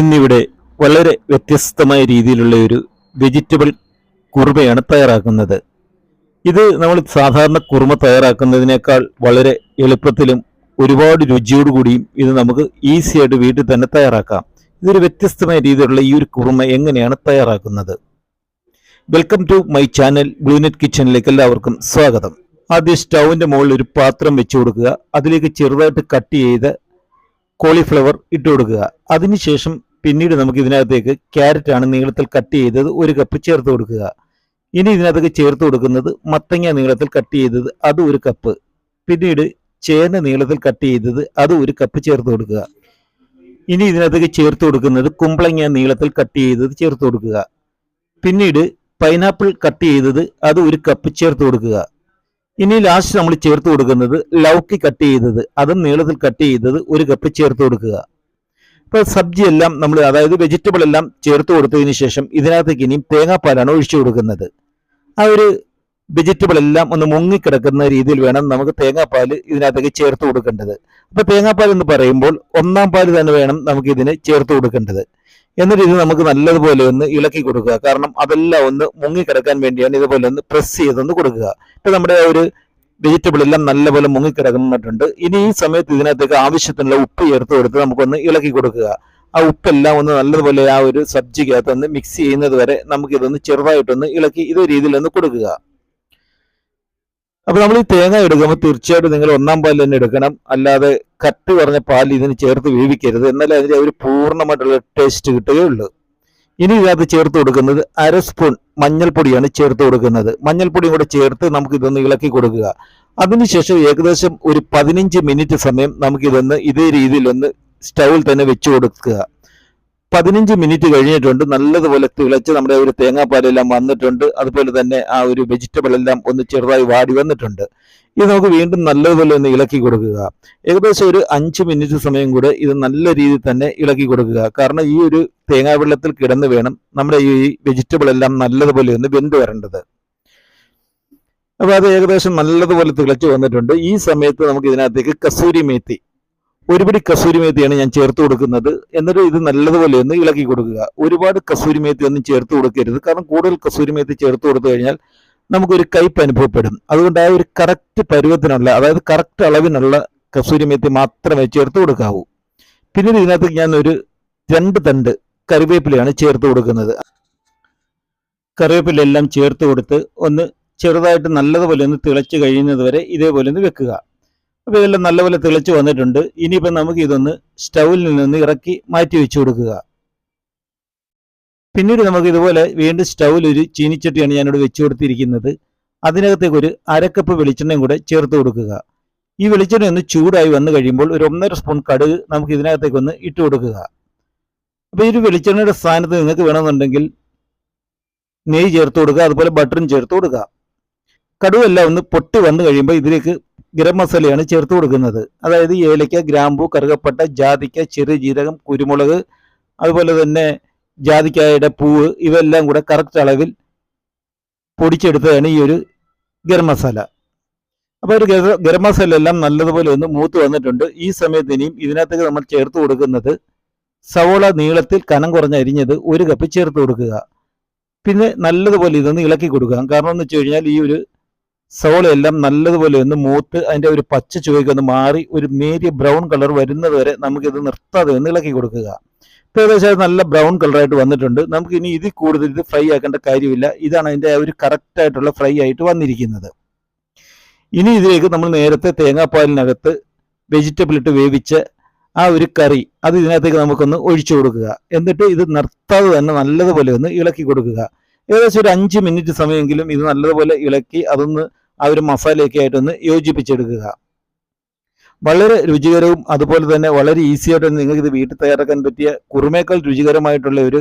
ഇന്നിവിടെ വളരെ വ്യത്യസ്തമായ രീതിയിലുള്ള ഒരു വെജിറ്റബിൾ കുറുമയാണ് തയ്യാറാക്കുന്നത്. ഇത് നമ്മൾ സാധാരണ കുറുമ തയ്യാറാക്കുന്നതിനേക്കാൾ വളരെ എളുപ്പത്തിലും ഒരുപാട് രുചിയോട് കൂടിയും ഇത് നമുക്ക് ഈസിയായിട്ട് വീട്ടിൽ തന്നെ തയ്യാറാക്കാം. ഇതൊരു വ്യത്യസ്തമായ രീതിയിലുള്ള ഈ ഒരു കുറുമ എങ്ങനെയാണ് തയ്യാറാക്കുന്നത്? Welcome to my channel blue net കിച്ചണിലേക്ക് എല്ലാവർക്കും സ്വാഗതം. ആദ്യം സ്റ്റൗവിന്റെ മുകളിൽ ഒരു പാത്രം വെച്ചു കൊടുക്കുക. അതിലേക്ക് ചെറുതായിട്ട് കട്ട് ചെയ്ത് കോളിഫ്ലവർ ഇട്ട് കൊടുക്കുക. അതിനുശേഷം പിന്നീട് നമുക്ക് ഇതിനകത്തേക്ക് ക്യാരറ്റ് ആണ് നീളത്തിൽ കട്ട് ചെയ്തത് ഒരു കപ്പ് ചേർത്ത് കൊടുക്കുക. ഇനി ഇതിനകത്തേക്ക് ചേർത്ത് കൊടുക്കുന്നത് മത്തങ്ങ നീളത്തിൽ കട്ട് ചെയ്തത് അത് ഒരു കപ്പ് പിന്നീട് ചേന നീളത്തിൽ കട്ട് ചെയ്തത് അത് ഒരു കപ്പ് ചേർത്ത് കൊടുക്കുക. ഇനി ഇതിനകത്തേക്ക് ചേർത്ത് കൊടുക്കുന്നത് കുമ്പളങ്ങ നീളത്തിൽ കട്ട് ചെയ്തത് ചേർത്ത് കൊടുക്കുക. പിന്നീട് പൈനാപ്പിൾ കട്ട് ചെയ്തത് അത് ഒരു കപ്പ് ചേർത്ത് കൊടുക്കുക. ഇനി ലാസ്റ്റ് നമ്മൾ ചേർത്ത് കൊടുക്കുന്നത് ലൗക്കി കട്ട് ചെയ്തത് അതും നീളത്തിൽ കട്ട് ചെയ്തത് ഒരു കപ്പ് ചേർത്ത് കൊടുക്കുക. ഇപ്പൊ സബ്ജി എല്ലാം നമ്മൾ അതായത് വെജിറ്റബിൾ എല്ലാം ചേർത്ത് കൊടുത്തതിന് ശേഷം ഇതിനകത്തേക്ക് ഇനിയും തേങ്ങാപ്പാലാണ് ഒഴിച്ചു കൊടുക്കുന്നത്. ആ ഒരു വെജിറ്റബിൾ എല്ലാം ഒന്ന് മുങ്ങിക്കിടക്കുന്ന രീതിയിൽ വേണം നമുക്ക് തേങ്ങാപ്പാൽ ഇതിനകത്തേക്ക് ചേർത്ത് കൊടുക്കേണ്ടത്. അപ്പൊ തേങ്ങാപ്പാൽ എന്ന് പറയുമ്പോൾ ഒന്നാം പാൽ തന്നെ വേണം നമുക്ക് ഇതിന് ചേർത്ത് കൊടുക്കേണ്ടത്. എന്നിട്ട് ഇത് നമുക്ക് നല്ലതുപോലെ ഒന്ന് ഇളക്കി കൊടുക്കുക. കാരണം അതെല്ലാം ഒന്ന് മുങ്ങിക്കിടക്കാൻ വേണ്ടിയാണ് ഇതുപോലെ ഒന്ന് പ്രസ് ചെയ്തൊന്ന് കൊടുക്കുക. ഇപ്പൊ നമ്മുടെ ഒരു വെജിറ്റബിൾ എല്ലാം നല്ലപോലെ മുങ്ങിക്കിടക്കുന്നിട്ടുണ്ട് ഇനി ഈ സമയത്ത് ഇതിനകത്തേക്ക് ആവശ്യത്തിനുള്ള ഉപ്പ് ചേർത്ത് കൊടുത്ത് നമുക്കൊന്ന് ഇളക്കി കൊടുക്കുക. ആ ഉപ്പെല്ലാം ഒന്ന് നല്ലതുപോലെ ആ ഒരു സബ്ജിക്കകത്ത് ഒന്ന് മിക്സ് ചെയ്യുന്നത് വരെ നമുക്ക് ഇതൊന്ന് ചെറുതായിട്ടൊന്ന് ഇളക്കി ഇതേ രീതിയിൽ ഒന്ന് കൊടുക്കുക. അപ്പൊ നമ്മൾ ഈ തേങ്ങ എടുക്കുമ്പോൾ തീർച്ചയായിട്ടും നിങ്ങൾ ഒന്നാം പാൽ തന്നെ എടുക്കണം. അല്ലാതെ കട്ട് പറഞ്ഞ പാൽ ഇതിന് ചേർത്ത് വേവിക്കരുത്. എന്നാലേ അതിന് ഒരു പൂർണമായിട്ടുള്ള ടേസ്റ്റ് കിട്ടുകയുള്ളൂ. ഇനി ഇതിനകത്ത് ചേർത്ത് കൊടുക്കുന്നത് അര സ്പൂൺ മഞ്ഞൾപ്പൊടിയാണ് ചേർത്ത് കൊടുക്കുന്നത്. മഞ്ഞൾപ്പൊടിയും കൂടെ ചേർത്ത് നമുക്ക് ഇതൊന്ന് ഇളക്കി കൊടുക്കുക. അതിനുശേഷം ഏകദേശം ഒരു പതിനഞ്ച് മിനിറ്റ് സമയം നമുക്കിതൊന്ന് ഇതേ രീതിയിൽ ഒന്ന് സ്റ്റൗവിൽ തന്നെ വെച്ച് കൊടുക്കുക. പതിനഞ്ച് മിനിറ്റ് കഴിഞ്ഞിട്ടുണ്ട്. നല്ലതുപോലെ തിളച്ച് നമ്മുടെ ഒരു തേങ്ങാപ്പാലെല്ലാം വന്നിട്ടുണ്ട്. അതുപോലെ തന്നെ ആ ഒരു വെജിറ്റബിൾ എല്ലാം ഒന്ന് ചെറുതായി വാടി വന്നിട്ടുണ്ട്. ഇത് നമുക്ക് വീണ്ടും നല്ലതുപോലെ ഒന്ന് ഇളക്കി കൊടുക്കുക. ഏകദേശം ഒരു അഞ്ച് മിനിറ്റ് സമയം കൂടെ ഇത് നല്ല രീതിയിൽ തന്നെ ഇളക്കി കൊടുക്കുക. കാരണം ഈ ഒരു തേങ്ങാ വെള്ളത്തിൽ കിടന്ന് വേണം നമ്മുടെ ഈ വെജിറ്റബിൾ എല്ലാം നല്ലതുപോലെ ഒന്ന് വെന്ത് വരേണ്ടത്. അപ്പൊ അത് ഏകദേശം നല്ലതുപോലെ തിളച്ച് വന്നിട്ടുണ്ട്. ഈ സമയത്ത് നമുക്ക് ഇതിനകത്തേക്ക് കസൂരി മേത്തി ഒരു പിടി കസൂരി മേത്തിയാണ് ഞാൻ ചേർത്ത് കൊടുക്കുന്നത്. എന്നിട്ട് ഇത് നല്ലതുപോലെ ഒന്ന് ഇളക്കി കൊടുക്കുക. ഒരുപാട് കസൂരി മേത്തി ഒന്നും ചേർത്ത് കൊടുക്കരുത്. കാരണം കൂടുതൽ കസൂരി മേത്തി ചേർത്ത് കൊടുത്തു കഴിഞ്ഞാൽ നമുക്കൊരു കയ്പ് അനുഭവപ്പെടും. അതുകൊണ്ട് ആ ഒരു കറക്റ്റ് പരുവത്തിനുള്ള അതായത് കറക്റ്റ് അളവിനുള്ള കസൂരി മേത്തി മാത്രമേ ചേർത്ത് കൊടുക്കാവൂ. പിന്നീട് ഇതിനകത്ത് ഞാൻ ഒരു രണ്ട് തണ്ട് കറിവേപ്പിലയാണ് ചേർത്ത് കൊടുക്കുന്നത്. കറിവേപ്പില എല്ലാം ചേർത്ത് കൊടുത്ത് ഒന്ന് ചെറുതായിട്ട് നല്ലതുപോലെ ഒന്ന് തിളച്ച് കഴിയുന്നത് വരെ ഇതേപോലെ ഒന്ന് വെക്കുക. അപ്പോൾ ഇതെല്ലാം നല്ലപോലെ തിളച്ച് വന്നിട്ടുണ്ട്. ഇനിയിപ്പോൾ നമുക്ക് ഇതൊന്ന് സ്റ്റൗവിൽ നിന്ന് ഇറക്കി മാറ്റി വെച്ച് കൊടുക്കുക. പിന്നീട് നമുക്ക് ഇതുപോലെ വീണ്ടും സ്റ്റൗവിൽ ഒരു ചീനിച്ചട്ടിയാണ് ഞാനിവിടെ വെച്ച് കൊടുത്തിരിക്കുന്നത്. അതിനകത്തേക്ക് ഒരു അരക്കപ്പ് വെളിച്ചെണ്ണയും കൂടെ ചേർത്ത് കൊടുക്കുക. ഈ വെളിച്ചെണ്ണ ഒന്ന് ചൂടായി വന്നു കഴിയുമ്പോൾ ഒരു ഒന്നര സ്പൂൺ കടുക് നമുക്ക് ഇതിനകത്തേക്ക് ഒന്ന് ഇട്ട് കൊടുക്കുക. അപ്പോൾ ഈ ഒരു വെളിച്ചെണ്ണയുടെ സ്ഥാനത്ത് നിങ്ങൾക്ക് വേണമെന്നുണ്ടെങ്കിൽ നെയ്യ് ചേർത്ത് കൊടുക്കുക. അതുപോലെ ബട്ടറും ചേർത്ത് കൊടുക്കുക. കടുവെല്ലാം ഒന്ന് പൊട്ടി വന്നു കഴിയുമ്പോൾ ഇതിലേക്ക് ഗരം മസാലയാണ് ചേർത്ത് കൊടുക്കുന്നത്. അതായത് ഏലയ്ക്ക ഗ്രാമ്പു കറുകപ്പട്ട ജാതിക്ക ചെറുജീരകം കുരുമുളക് അതുപോലെ തന്നെ ജാതിക്കായുടെ പൂവ് ഇവയെല്ലാം കൂടെ കറക്റ്റ് അളവിൽ പൊടിച്ചെടുത്തതാണ് ഈ ഒരു ഗരം മസാല. അപ്പോൾ ഒരു ഗരം മസാല എല്ലാം നല്ലതുപോലെ ഒന്ന് മൂത്ത് വന്നിട്ടുണ്ട്. ഈ സമയത്ത് ഇനിയും ഇതിനകത്തേക്ക് നമ്മൾ ചേർത്ത് കൊടുക്കുന്നത് സവോള നീളത്തിൽ കനം കുറഞ്ഞ അരിഞ്ഞത് ഒരു കപ്പ് ചേർത്ത് കൊടുക്കുക. പിന്നെ നല്ലതുപോലെ ഇതൊന്ന് ഇളക്കി കൊടുക്കുക. കാരണം എന്ന് വെച്ച് കഴിഞ്ഞാൽ ഈ ഒരു സവോള എല്ലാം നല്ലതുപോലെ ഒന്ന് മൂത്ത് അതിന്റെ ഒരു പച്ച ചുവയ്ക്ക് ഒന്ന് മാറി ഒരു നേരിയ ബ്രൗൺ കളർ വരുന്നത് വരെ നമുക്കിത് നിർത്താതെ ഒന്ന് ഇളക്കി കൊടുക്കുക. ഇപ്പോൾ ഏകദേശം നല്ല ബ്രൗൺ കളറായിട്ട് വന്നിട്ടുണ്ട്. നമുക്ക് ഇനി ഇതിൽ കൂടുതൽ ഇത് ഫ്രൈ ആക്കേണ്ട കാര്യമില്ല. ഇതാണ് അതിന്റെ ഒരു കറക്റ്റായിട്ടുള്ള ഫ്രൈ ആയിട്ട് വന്നിരിക്കുന്നത്. ഇനി ഇതിലേക്ക് നമ്മൾ നേരത്തെ തേങ്ങാപ്പാലിനകത്ത് വെജിറ്റബിൾ ഇട്ട് വേവിച്ച ആ ഒരു കറി അത് ഇതിനകത്തേക്ക് നമുക്കൊന്ന് ഒഴിച്ചു കൊടുക്കുക. എന്നിട്ട് ഇത് നിർത്താതെ തന്നെ നല്ലതുപോലെ ഒന്ന് ഇളക്കി കൊടുക്കുക. ഏകദേശം ഒരു അഞ്ച് മിനിറ്റ് സമയമെങ്കിലും ഇത് നല്ലതുപോലെ ഇളക്കി അതൊന്ന് ആ ഒരു മസാലയൊക്കെ ആയിട്ടൊന്ന് യോജിപ്പിച്ചെടുക്കുക. വളരെ രുചികരവും അതുപോലെ തന്നെ വളരെ ഈസി ആയിട്ട് നിങ്ങൾക്ക് ഇത് വീട്ടിൽ തയ്യാറാക്കാൻ പറ്റിയ കുറുമേക്കാൾ രുചികരമായിട്ടുള്ള ഒരു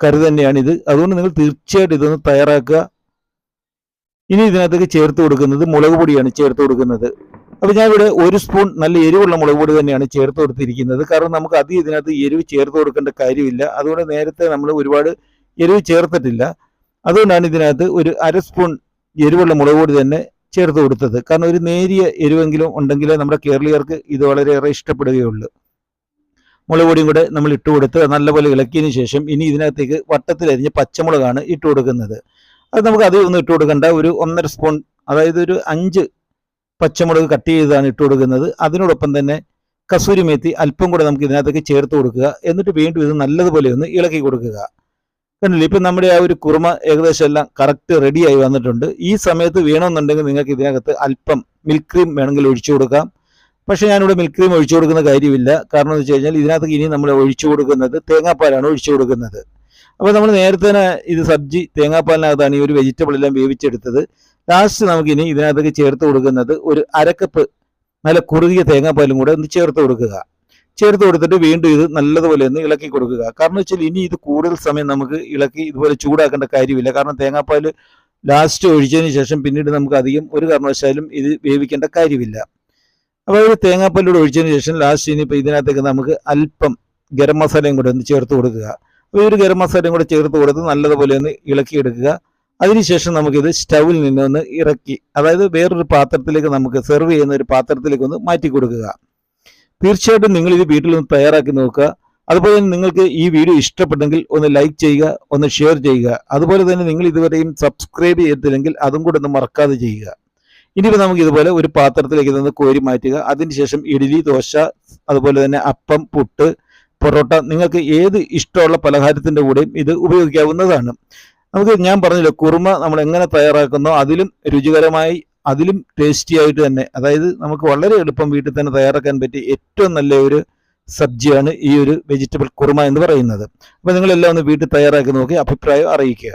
കറി തന്നെയാണ് ഇത്. അതുകൊണ്ട് നിങ്ങൾ തീർച്ചയായിട്ടും ഇതൊന്ന് തയ്യാറാക്കുക. ഇനി ഇതിനകത്തേക്ക് ചേർത്ത് കൊടുക്കുന്നത് മുളക് പൊടിയാണ് ചേർത്ത് കൊടുക്കുന്നത്. അപ്പോൾ ഞാൻ ഇവിടെ ഒരു സ്പൂൺ നല്ല എരിവുള്ള മുളക് പൊടി തന്നെയാണ് ചേർത്ത് കൊടുത്തിരിക്കുന്നത്. കാരണം നമുക്ക് അധികം ഇതിനകത്ത് എരിവ് ചേർത്ത് കൊടുക്കേണ്ട കാര്യമില്ല. അതുകൊണ്ട് നേരത്തെ നമ്മൾ ഒരുപാട് എരിവ് ചേർത്തിട്ടില്ല. അതുകൊണ്ടാണ് ഇതിനകത്ത് ഒരു അര സ്പൂൺ എരിവുള്ള മുളക് പൊടി തന്നെ ചേർത്ത് കൊടുത്തത്. കാരണം ഒരു നേരിയ എരിവെങ്കിലും ഉണ്ടെങ്കിലേ നമ്മുടെ കേരളീയർക്ക് ഇത് വളരെയേറെ ഇഷ്ടപ്പെടുകയുള്ളൂ. മുളക് പൊടിയും കൂടെ നമ്മൾ ഇട്ട് കൊടുത്ത് നല്ലപോലെ ഇളക്കിയതിന് ശേഷം ഇനി ഇതിനകത്തേക്ക് വട്ടത്തിലരിഞ്ഞ് പച്ചമുളകാണ് ഇട്ട് കൊടുക്കുന്നത്. അത് നമുക്ക് അതിൽ ഒന്നും ഇട്ട് കൊടുക്കേണ്ട. ഒരു ഒന്നര സ്പൂൺ അതായത് ഒരു അഞ്ച് പച്ചമുളക് കട്ട് ചെയ്താണ് ഇട്ട് കൊടുക്കുന്നത്. അതിനോടൊപ്പം തന്നെ കസൂരി മേത്തി അല്പം കൂടെ നമുക്ക് ഇതിനകത്തേക്ക് ചേർത്ത് കൊടുക്കുക. എന്നിട്ട് വീണ്ടും ഇത് നല്ലതുപോലെ ഒന്ന് ഇളക്കി കൊടുക്കുക. കണ്ടില്ലേ? ഇപ്പം നമ്മുടെ ആ ഒരു കുറുമ ഏകദേശം എല്ലാം കറക്റ്റ് റെഡിയായി വന്നിട്ടുണ്ട്. ഈ സമയത്ത് വേണമെന്നുണ്ടെങ്കിൽ നിങ്ങൾക്ക് ഇതിനകത്ത് അല്പം മിൽക്ക് ക്രീം വേണമെങ്കിൽ ഒഴിച്ചു കൊടുക്കാം. പക്ഷേ ഞാനിവിടെ മിൽക്ക് ക്രീം ഒഴിച്ചു കൊടുക്കുന്ന കാര്യമില്ല. കാരണം എന്ന് വെച്ച് കഴിഞ്ഞാൽ ഇതിനകത്ത് ഇനി നമ്മൾ ഒഴിച്ചു കൊടുക്കുന്നത് തേങ്ങാപ്പാലാണ് ഒഴിച്ചു കൊടുക്കുന്നത്. അപ്പോൾ നമ്മൾ നേരത്തെ തന്നെ ഇത് സബ്ജി തേങ്ങാപ്പാലിനകത്താണ് ഈ ഒരു വെജിറ്റബിൾ എല്ലാം വേവിച്ചെടുത്തത്. ലാസ്റ്റ് നമുക്കിനി ഇതിനകത്തേക്ക് ചേർത്ത് കൊടുക്കുന്നത് ഒരു അരക്കപ്പ് നല്ല കുറുകിയ തേങ്ങാപ്പാലും കൂടെ ഒന്ന് ചേർത്ത് കൊടുക്കുക. ചേർത്ത് കൊടുത്തിട്ട് വീണ്ടും ഇത് നല്ലതുപോലെ ഒന്ന് ഇളക്കി കൊടുക്കുക. കാരണം വെച്ചാൽ ഇനി ഇത് കൂടുതൽ സമയം നമുക്ക് ഇളക്കി ഇതുപോലെ ചൂടാക്കേണ്ട കാര്യമില്ല. കാരണം തേങ്ങാപ്പാൽ ലാസ്റ്റ് ഒഴിച്ചതിന് ശേഷം പിന്നീട് നമുക്ക് അധികം ഒരു കാരണവശാലും ഇത് വേവിക്കേണ്ട കാര്യമില്ല. അപ്പോൾ ഒരു തേങ്ങാപ്പാലൂടെ ഒഴിച്ചതിന് ശേഷം ലാസ്റ്റ് ഇനിയിപ്പോൾ ഇതിനകത്തേക്ക് നമുക്ക് അല്പം ഗരം മസാലയും കൂടെ ഒന്ന് ചേർത്ത് കൊടുക്കുക. അപ്പോൾ ഈ ഒരു ഗരം മസാലയും കൂടെ ചേർത്ത് കൊടുത്ത് നല്ലതുപോലെ ഒന്ന് ഇളക്കിയെടുക്കുക. അതിനുശേഷം നമുക്കിത് സ്റ്റൗവിൽ നിന്നൊന്ന് ഇറക്കി അതായത് വേറൊരു പാത്രത്തിലേക്ക് നമുക്ക് സെർവ് ചെയ്യുന്ന ഒരു പാത്രത്തിലേക്ക് ഒന്ന് മാറ്റി കൊടുക്കുക. തീർച്ചയായിട്ടും നിങ്ങൾ ഇത് വീട്ടിൽ ഒന്ന് തയ്യാറാക്കി നോക്കുക. അതുപോലെ തന്നെ നിങ്ങൾക്ക് ഈ വീഡിയോ ഇഷ്ടപ്പെട്ടെങ്കിൽ ഒന്ന് ലൈക്ക് ചെയ്യുക ഒന്ന് ഷെയർ ചെയ്യുക. അതുപോലെ തന്നെ നിങ്ങൾ ഇതുവരെയും സബ്സ്ക്രൈബ് ചെയ്തില്ലെങ്കിൽ അതും കൂടെ ഒന്ന് മറക്കാതെ ചെയ്യുക. ഇനിയിപ്പോൾ നമുക്ക് ഇതുപോലെ ഒരു പാത്രത്തിലേക്ക് നിന്ന് കോരി മാറ്റുക. അതിനുശേഷം ഇഡ്ഡലി ദോശ അതുപോലെ തന്നെ അപ്പം പുട്ട് പൊറോട്ട നിങ്ങൾക്ക് ഏത് ഇഷ്ടമുള്ള പലഹാരത്തിന്റെ കൂടെയും ഇത് ഉപയോഗിക്കാവുന്നതാണ്. നമുക്ക് ഞാൻ പറഞ്ഞില്ല കുറുമ നമ്മൾ എങ്ങനെ തയ്യാറാക്കുന്നോ അതിലും രുചികരമായി അതിലും ടേസ്റ്റി ആയിട്ട് തന്നെ അതായത് നമുക്ക് വളരെ എളുപ്പം വീട്ടിൽ തന്നെ തയ്യാറാക്കാൻ പറ്റിയ ഏറ്റവും നല്ല ഒരു സബ്ജിയാണ് ഈ ഒരു വെജിറ്റബിൾ കുറുമ എന്ന് പറയുന്നത്. അപ്പോൾ നിങ്ങളെല്ലാം ഒന്ന് വീട്ടിൽ തയ്യാറാക്കി നോക്കി അഭിപ്രായം അറിയിക്കുക.